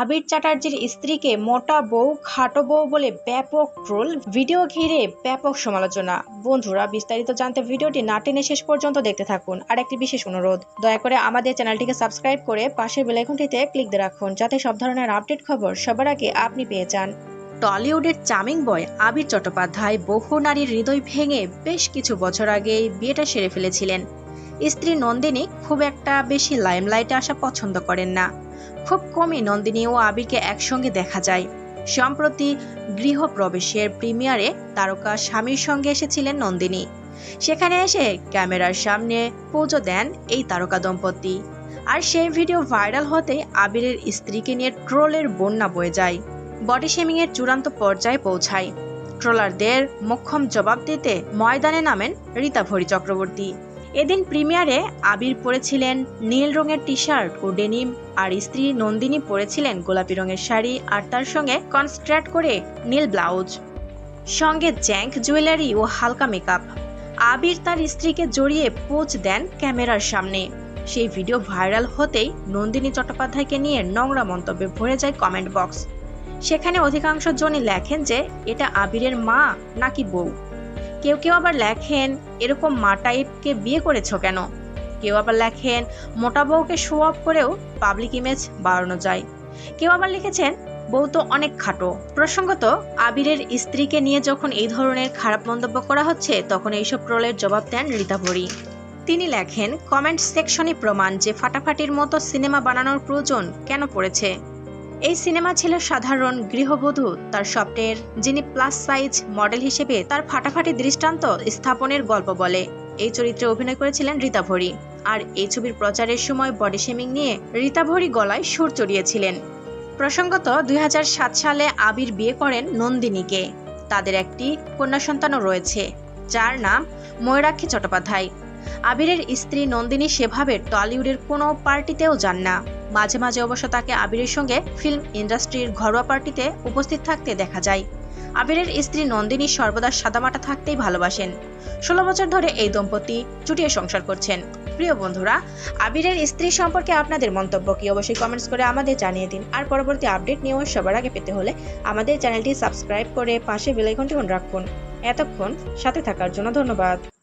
আবির চ্যাটার্জির স্ত্রীকে মোটা বউ, খাটো বউ বলে ব্যাপক ট্রোল, ভিডিও ঘিরে ব্যাপক সমালোচনা। বন্ধুরা, বিস্তারিত জানতে ভিডিওটি না টেনে শেষ পর্যন্ত দেখতে থাকুন। আর একটি বিশেষ অনুরোধ, দয়া করে আমাদের চ্যানেলটিকে সাবস্ক্রাইব করে পাশের বেলাইকনটিতে ক্লিক দিয়ে রাখুন, যাতে সব ধরনের আপডেট খবর সবার আগে আপনি পেয়ে যান। টলিউডের চামিং বয় আবির চট্টোপাধ্যায় বহু নারীর হৃদয় ভেঙে বেশ কিছু বছর আগেই বিয়েটা সেরে ফেলেছিলেন। স্ত্রী নন্দিনী খুব একটা বেশি লাইমলাইটে আসা পছন্দ করেন না। খুব কমই নন্দিনী ও আবিরকে একসঙ্গে দেখা যায়। সম্প্রতি গৃহপ্রবেশের প্রিমিয়ারে তারকা স্বামীর সঙ্গে এসেছিলেন নন্দিনী। সেখানে এসে ক্যামেরার সামনে পুজো দেন এই তারকা দম্পতি। আর সেই ভিডিও ভাইরাল হতেই আবিরের স্ত্রীকে নিয়ে ট্রোলের বন্যা বয়ে যায়। বডি শেমিং এর চূড়ান্ত পর্যায়ে পৌঁছায়। ট্রোলারদের মোক্ষম জবাব দিতে ময়দানে নামেন রীতা ভরি চক্রবর্তী। এদিন প্রিমিয়ারে আবির পরেছিলেন নীল রঙের টি শার্ট ও ডেনিম, আর স্ত্রী নন্দিনী পরেছিলেন গোলাপি রঙের শাড়ি আর তার সঙ্গে কনস্ট্রাক্ট করে নীল ব্লাউজ। সঙ্গে জ্যাঙ্ক জুয়েলারি ও হালকা মেকআপ। আবির তার স্ত্রীকে জড়িয়ে পোজ দেন ক্যামেরার সামনে। সেই ভিডিও ভাইরাল হতেই নন্দিনী চট্টোপাধ্যায়কে নিয়ে নোংরা মন্তব্যে ভরে যায় কমেন্ট বক্স। সেখানে অধিকাংশ জনই লেখেন যে, এটা আবিরের মা নাকি বউ? কেউ কেউ আবার লেখেন, এরকম মা টাইপকে বিয়ে করেছ কেন? কেউ আবার লেখেন, মোটা বউকে শো অফ করেও পাবলিক ইমেজ বাড়ানো যায়। কেউ আবার লিখেছেন, বউ তো অনেক খাটো। প্রসঙ্গত, আবিরের স্ত্রীকে নিয়ে যখন এই ধরনের খারাপ মন্তব্য করা হচ্ছে, তখন এইসব ট্রোলের জবাব দেন রীতা ভরি। তিনি লেখেন, কমেন্ট সেকশনই প্রমাণ যে ফাটাফাটির মতো সিনেমা বানানোর প্রয়োজন কেন পড়েছে? এই সিনেমা ছিল সাধারণ গৃহবধূ, তার স্বপ্নের, যিনি প্লাস সাইজ মডেল হিসেবে তার ফাটাফাটি দৃষ্টান্ত স্থাপনের গল্প বলে। এই চরিত্রে অভিনয় করেছিলেন রীতা ভরি। আর এই ছবির প্রচারের সময় বডি শেমিং নিয়ে রীতা ভরি গলায় সুর চড়িয়েছিলেন। প্রসঙ্গত, দুই হাজার সাত সালে আবির বিয়ে করেন নন্দিনীকে। তাদের একটি কন্যা সন্তানও রয়েছে, যার নাম ময়ূরাক্ষী চট্টোপাধ্যায়। আবিরের স্ত্রী নন্দিনী সেভাবে টলিউডের কোনো পার্টিতেও যান না। মাঝে মাঝে অবশ্য তাকে আবিরের সঙ্গে ফিল্ম ইন্ডাস্ট্রির ঘরোয়া পার্টিতে উপস্থিত থাকতে দেখা যায়। আবিরের স্ত্রী নন্দিনী সর্বদা সাদামাটা থাকতেই ভালোবাসেন। ষোলো বছর ধরে এই দম্পতি চুটিয়ে সংসার করছেন। প্রিয় বন্ধুরা, আবিরের স্ত্রী সম্পর্কে আপনাদের মন্তব্য কি? অবশ্যই কমেন্টস করে আমাদের জানিয়ে দিন। আর পরবর্তী আপডেট নিয়েও সবার আগে পেতে হলে আমাদের চ্যানেলটি সাবস্ক্রাইব করে পাশে বেলাইকনটি রাখুন। এতক্ষণ সাথে থাকার জন্য ধন্যবাদ।